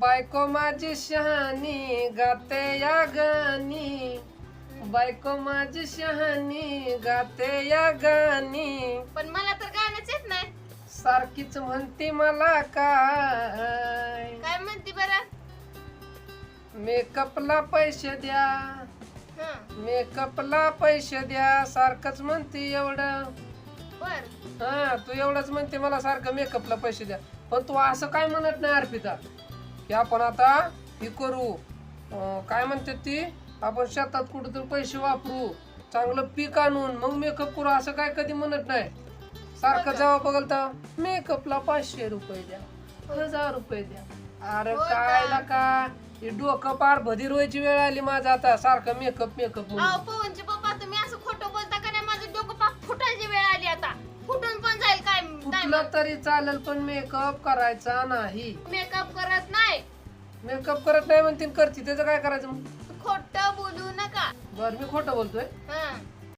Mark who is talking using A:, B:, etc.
A: बायको माझी शहाणी गाते या गाणी. बायको माझी शहाणी गाते या गाणी.
B: पण मला तर गाणंच येत नाही.
A: सारखीच म्हणती मला काय?
B: काय म्हणते बरं?
A: मेकअपला पैसे द्या.
B: हं,
A: मेकअपला पैसे द्या. सारखंच म्हणते एवढं.
B: बर.
A: हा तू एवढंच म्हणते मला सारखं मेकअपला पैसे द्या. पण तू असं काय म्हणत नाही अर्पिता? की आपण आता हे करू. काय म्हणते ती? आपण शेतात कुठेतरी पैसे वापरू. चांगलं पीक आणून मग मेकअप करू असं काय कधी म्हणत नाही. सारखं जेव्हा बघल तर मेकअपला पाचशे रुपये द्या. हजार रुपये द्या. अरे
B: हो
A: काय
B: का?
A: का हे डोकं पार भदीर व्हायची वेळ आली माझं आता. सारखं मेकअप मेकअप म्हणून. कुठलं तरी चालेल पण मेकअप करायचा नाही.
B: मेकअप करत नाही.
A: मेकअप करत नाही म्हणते करते. त्याचं काय करायचं
B: खोटं बोलू नका.
A: बर मी खोटं बोलतोय.
B: हं.